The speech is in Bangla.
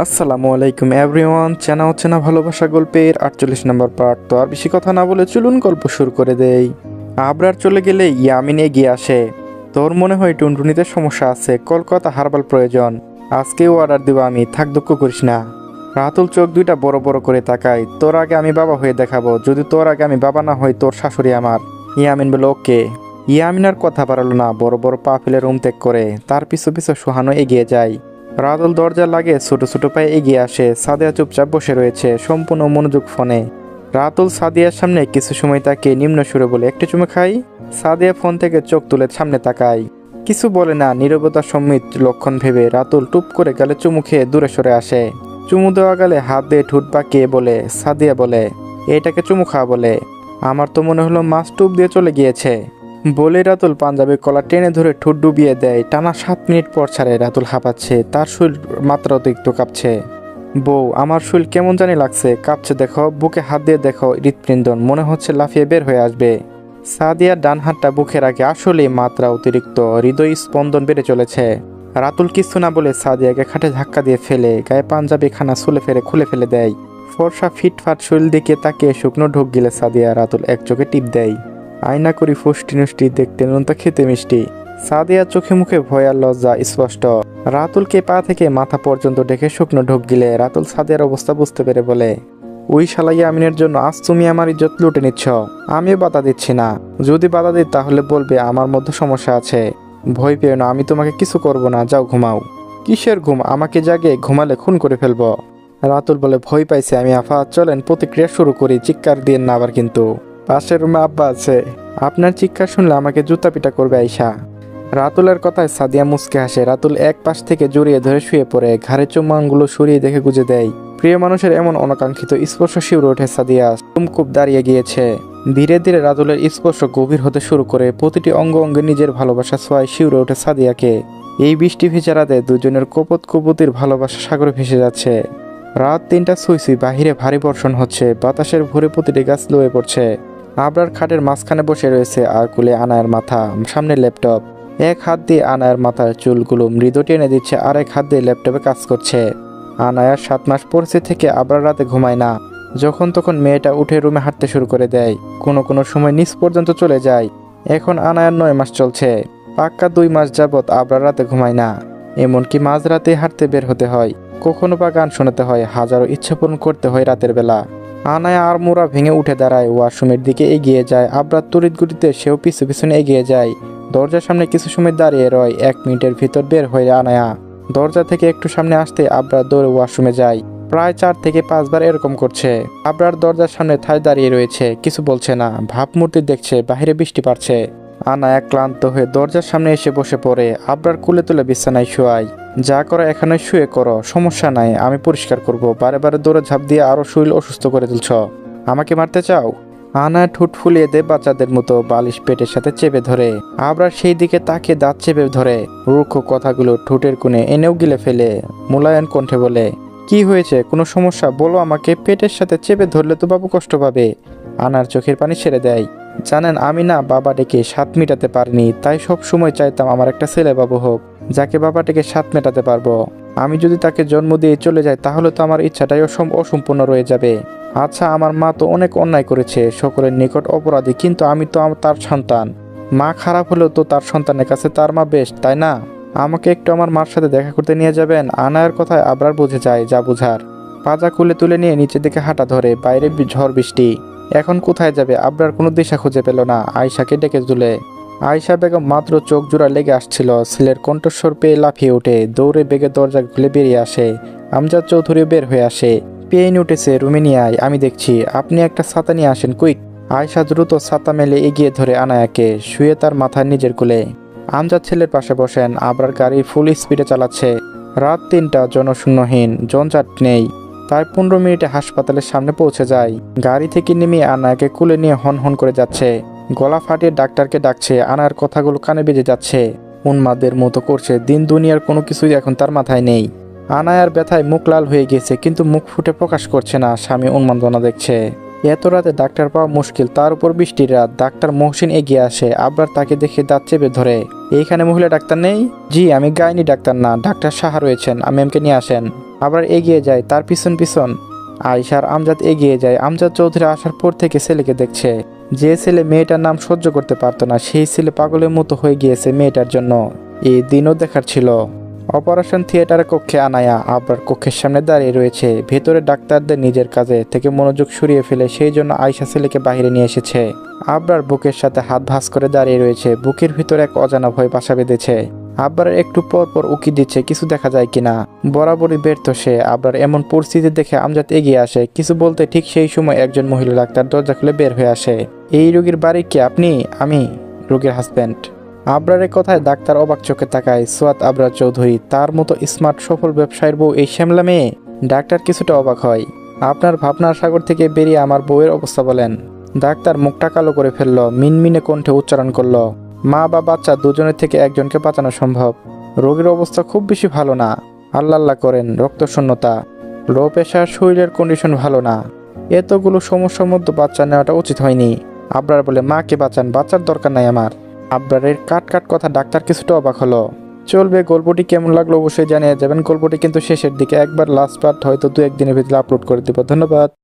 আসসালামু আলাইকুম এভরিওয়ান, চেনা হচ্ছে না ভালোবাসা গল্পের আটচল্লিশ নম্বর পার্ট। তো আর বেশি কথা না বলে চলুন গল্প শুরু করে দেই। আবরার চলে গেলে ইয়ামিন এগিয়ে আসে। তোর মনে হয় টুনটুনিতে সমস্যা আছে, কলকাতা হারবাল প্রয়োজন। আজকেও অর্ডার দিব আমি, থাক দুঃখ করিস না। রাতুল চোখ দুইটা বড় বড় করে তাকায়, তোর আগে আমি বাবা হয়ে দেখাবো, যদি তোর আগে আমি বাবা না হই, তোর শাশুড়ি আমার। ইয়ামিন বলে, ওকে। ইয়ামিন আর কথা বাড়ালো না, বড় বড় পা ফেলে রুম ত্যাগ করে, তার পিছু পিছু সোহানো এগিয়ে যায়। রাতুল দরজা লাগে ছোট ছোট পায়ে এগিয়ে আসে। সাদিয়া চুপচাপ বসে রয়েছে সম্পূর্ণ মনোযোগ ফোনে। রাতুল সাদিয়ার সামনে কিছু সময় তাকে নিম্ন সুরে বলে, একটু চুমে খাই? সাদিয়া ফোন থেকে চোখ তুলে সামনে তাকায়। কিছু বলে না, নীরবতা সম্মিত লক্ষণ ভেবে রাতুল টুপ করে গেলে চুমু খেয়ে দূরে সরে আসে। চুমু দেওয়া গেলে হাত দিয়ে ঠুট পাকিয়ে বলে, সাদিয়া বলে, এটাকে চুমু খাওয়া বলে। আমার তো মনে হলো মাছ টুপ দিয়ে চলে গিয়েছে। বলে রাতুল পাঞ্জাবের কলা টেনে ধরে ঠোঁট ডুবিয়ে দেয়। টানা সাত মিনিট পর ছাড়ে রাতুল হাঁপাচ্ছে, তার শরীর মাত্রা অতিরিক্ত কাঁপছে। বউ, আমার শরীর কেমন জানি লাগছে, কাঁপছে দেখো, বুকে হাত দিয়ে দেখো, হৃৎপিণ্ডন, মনে হচ্ছে লাফিয়ে বের হয়ে আসবে। সাদিয়ার ডান হাতটা বুকে রাখে আসলেই মাত্রা অতিরিক্ত, হৃদয় স্পন্দন বেড়ে চলেছে। রাতুল কিছু না বলে সাদিয়াকে খাটে ধাক্কা দিয়ে ফেলে, গায়ে পাঞ্জাবি খানা সুলে ফেলে খুলে ফেলে দেয়। ফর্সা ফিটফাট শরীর দিকে তাকে শুকনো ঢোক গিলে সাদিয়া রাতুল এক চোখে টিপ দেয়। আয়না করি ফুষ্টি নুষ্টি দেখতে নুনতা খেতে মিষ্টি। সাদিয়া চোখে মুখে ভয় আর লজ্জা স্পষ্ট। রাতুলকে পা থেকে মাথা পর্যন্ত ডেকে শুকনো ঢোক গিলে রাতুল সাদিয়ার অবস্থা বুঝতে পেরে বলে, ওই শালাইয়া আমিনের জন্য আজ তুমি আমার ইজ্জত লুটে নিচ্ছ। আমিও বাধা দিচ্ছি না। যদি বাধা দিই তাহলে বলবে আমার মধ্যে সমস্যা আছে। ভয় পেও না, আমি তোমাকে কিছু করব না। যাও ঘুমাও। কিসের ঘুম? আমাকে জাগে ঘুমালে খুন করে ফেলব। রাতুল বলে, ভয় পাইছে আমি, আফা। চলেন, প্রতিক্রিয়া শুরু করি। চিৎকার দিয়ে না আবার কিন্তু। পাশের রুমে আব্বা আছে। আপনার চিৎকার শুনলে আমাকে জুতা পিটা করবে আইসা। রাতুলের কথায় সাদিয়া মুসকে হাসে। রাতুল এক পাশ থেকে জড়িয়ে ধরে শুয়ে পড়ে। ঘাড়ে চুম্বানগুলো সরিয়ে দেখে গুজে দেয়। প্রিয় মানুষের এমন অনাকাঙ্ক্ষিত স্পর্শ শিউরে ওঠে সাদিয়া। তুমকুপ দাঁড়িয়ে গিয়েছে। ধীরে ধীরে রাতুলের স্পর্শ গভীর হতে শুরু করে। প্রতিটি অঙ্গ অঙ্গে নিজের ভালোবাসা ছোঁয়ায় শিউরে ওঠে সাদিয়াকে। এই বৃষ্টি ভেজা রাতে দুজনের কপত কুপতির ভালোবাসা সাগরে ভেসে যাচ্ছে। রাত তিনটা সুই সুই বাহিরে ভারী বর্ষণ হচ্ছে। বাতাসের ভরে প্রতিটি গাছ লয়ে পড়ছে। আবরার খাটের মাঝখানে বসে রয়েছে আর কুলে আনায়ের মাথা, সামনে ল্যাপটপ। এক হাত দিয়ে আনায়ের মাথার চুলগুলো মৃদু টেনে দিচ্ছে আর এক হাত দিয়ে ল্যাপটপে কাজ করছে। আনায়ার সাত মাস পড়ছে থেকে আবরার রাতে ঘুমায় না। যখন তখন মেয়েটা উঠে রুমে হাঁটতে শুরু করে দেয়। কোনো কোনো সময় নিচ পর্যন্ত চলে যায়। এখন আনায়ার নয় মাস চলছে। পাক্কা দুই মাস যাবৎ আবরার রাতে ঘুমায় না। এমনকি মাঝরাতে হাঁটতে বের হতে হয়। কখনো বা গান শোনাতে হয়, হাজারো ইচ্ছা পূরণ করতে হয় রাতের বেলা। আনায়া আর মোড়া ভেঙে উঠে দাঁড়ায়। ওয়াশরুমের দিকে এগিয়ে যায়। আবরার তড়িৎ গতিতে সেও পিছু পিছনে এগিয়ে যায়। দরজার সামনে কিছু সময় দাঁড়িয়ে রয়। এক মিনিটের ভিতর বের হয়ে আনায়া। দরজা থেকে একটু সামনে আসতে আবরার দৌড়ে ওয়াশরুমে যায়। প্রায় চার থেকে পাঁচবার এরকম করছে। আবরার দরজার সামনে থাই দাঁড়িয়ে রয়েছে। কিছু বলছে না। ভাবমূর্তি দেখছে। বাহিরে বৃষ্টি পারছে আনায়া ক্লান্ত হয়ে দরজার সামনে এসে বসে পড়ে। আবরার কুলে তুলে বিছানায় শোয়াই যা করো এখানে শুয়ে করো, সমস্যা নাই, আমি পরিষ্কার করব। বারে বারে দৌড়ে ঝাঁপ দিয়ে আরও শরীর অসুস্থ করে তুলছ। আমাকে মারতে চাও? আনা ঠোঁট ফুলিয়ে দে বাচ্চাদের মতো, বালিশ পেটের সাথে চেপে ধরে। আবরার সেই দিকে তাকে দাঁত চেপে ধরে। রুক্ষ কথাগুলো ঠোঁটের কোণে এনেও গিলে ফেলে। মূল্যায়ন কণ্ঠে বলে, কি হয়েছে? কোনো সমস্যা? বলো আমাকে, পেটের সাথে চেপে ধরলে তো বাবু কষ্ট পাবে। আনার চোখের পানি ছেড়ে দেয়। জানেন, আমি না বাবা ডেকে স্বাদ মেটাতে পারিনি, তাই সব সময় চাইতাম আমার একটা ছেলে বাবু হোক, যাকে বাবা ডেকে স্বাদ মেটাতে পারব। আমি যদি তাকে জন্ম দিয়ে চলে যাই, তাহলে তো আমার ইচ্ছাটাই অসম- অসম্পূর্ণ রয়ে যাবে। আচ্ছা আমার মা তো অনেক অন্যায় করেছে, সকলের নিকট অপরাধী, কিন্তু আমি তো তার সন্তান। মা খারাপ হলেও তো তার সন্তানের কাছে তার মা বেশ তাই না? আমাকে একটু আমার মার সাথে দেখা করতে নিয়ে যাবেন? আনায়ের কথায় আবরার বুঝে যায়, যা বুঝার। পাজা খুলে তুলে নিয়ে নিচের দিকে হাঁটা ধরে, বাইরে ঝড় বৃষ্টি। এখন কোথায় যাবে? আবরার কোনো দিশা খুঁজে পেল না। আয়শাকে ডেকে তুলে। আয়শা বেগম মাত্র চোখ জোড়া লেগে আসছিল। ছেলের কণ্ঠস্বর পেয়ে লাফিয়ে ওঠে। দৌড়ে বেগে দরজা খুলে বেরিয়ে আসে। আমজাদ চৌধুরী বের হয়ে আসে। পেইন উঠেছে রুমে নিয়ে আয় আমি দেখছি, আপনি একটা ছাতা নিয়ে আসেন, কুইক। আয়শা দ্রুত ছাতা মেলে এগিয়ে ধরে আনায়াকে। শুয়ে তার মাথায় নিজের কোলে। আমজাদ ছেলের পাশে বসেন। আবরার গাড়ি ফুল স্পিডে চালাচ্ছে। রাত তিনটা, জনশূন্যহীন। জঞ্জাট নেই। তাই পনেরো মিনিটে হাসপাতালের সামনে পৌঁছে যায়। গাড়ি থেকে নেমে আনায়াকে কুলে নিয়ে হন হন করে যাচ্ছে। গলা ফাটিয়ে ডাক্তারকে ডাকছে আনার কথাগুলো কানে বেজে যাচ্ছে। উন্মাদের মতো করছে, দিন দুনিয়ার কোনো কিছুই এখন তার মাথায় নেই। আনায়ার ব্যথায় মুখ লাল হয়ে গেছে, কিন্তু মুখ ফুটে প্রকাশ করছে না, স্বামী উন্মাদনা দেখছে। এত রাতে ডাক্তার পাওয়া মুশকিল, তার উপর বৃষ্টির রাত। ডাক্তার মহসিন এগিয়ে আসে, আবরার তাকে দেখে দাঁত চেপে ধরে। এইখানে মহিলা ডাক্তার নেই? জি, আমি গাইনি ডাক্তার, না। ডাক্তার সাহা রয়েছেন, আমি এমকে নিয়ে আসেন। আবার এগিয়ে যায় তার পিছন পিছন। আয়সার আমজাদ এগিয়ে যায়। আমজাদ চৌধুরী আসার পর থেকে ছেলেকে দেখছে। যে ছেলে মেয়েটার নাম সহ্য করতে পারতো না, সেই ছেলে পাগলের মতো হয়ে গিয়েছে মেয়েটার জন্য। এই দিনও দেখার ছিল। অপারেশন থিয়েটারের কক্ষে আনায়া আবার কক্ষের সামনে দাঁড়িয়ে রয়েছে। ভেতরে ডাক্তারদের নিজের কাজে থেকে মনোযোগ সরিয়ে ফেলে সেই জন্য আয়সা ছেলেকে বাইরে নিয়ে এসেছে। আবরার বুকের সাথে হাত ভাঁজ করে দাঁড়িয়ে রয়েছে। বুকের ভিতরে এক অজানা ভয় বাসা বেঁধেছে। আবরার একটু পর পর উকি দিচ্ছে, কিছু দেখা যায় কিনা। বরাবরই ব্যর্থ সে। আবরার এমন পরিস্থিতি দেখে আমজাদ এগিয়ে আসে। কিছু বলতে ঠিক সেই সময় একজন মহিলা ডাক্তার দরজা খুলে বের হয়ে আসে। এই রোগীর বাড়ি কি আপনি? আমি, রোগীর হাজব্যান্ড আবরারের কথায় ডাক্তার অবাক চোখে তাকায়, সোয়াত আবরার চৌধুরী। তার মতো স্মার্ট সফল ব্যবসায়ীর বউ এই শ্যামলা মেয়ে? ডাক্তার কিছুটা অবাক হয়। আপনার ভাবনার সাগর থেকে বেরিয়ে আমার বউয়ের অবস্থা বলেন। ডাক্তার মুখটা কালো করে ফেলল, মিনমিনে কণ্ঠে উচ্চারণ করল মা বা বাচ্চা দুজনের থেকে একজনকে বাঁচানো সম্ভব। রোগীর অবস্থা খুব বেশি ভালো না। আল্লাহ আল্লাহ করেন রক্তশূন্যতা লো প্রেশার শরীরের কন্ডিশন ভালো না। এতগুলো সমস্যার মধ্যে বাচ্চা নেওয়াটা উচিত হয়নি। আবরার বলে, মাকে বাঁচান বাচ্চার দরকার নাই আমার। আবরারের কাট কাট কথা ডাক্তার কিছুটা অবাক হলো। চলবে, গল্পটি কেমন লাগল অবশ্যই জানিয়ে যাবেন। গল্পটি কিন্তু শেষের দিকে একবার লাস্ট পার্ট হয়তো দু একদিনের ভিতরে আপলোড করে দেবো। ধন্যবাদ।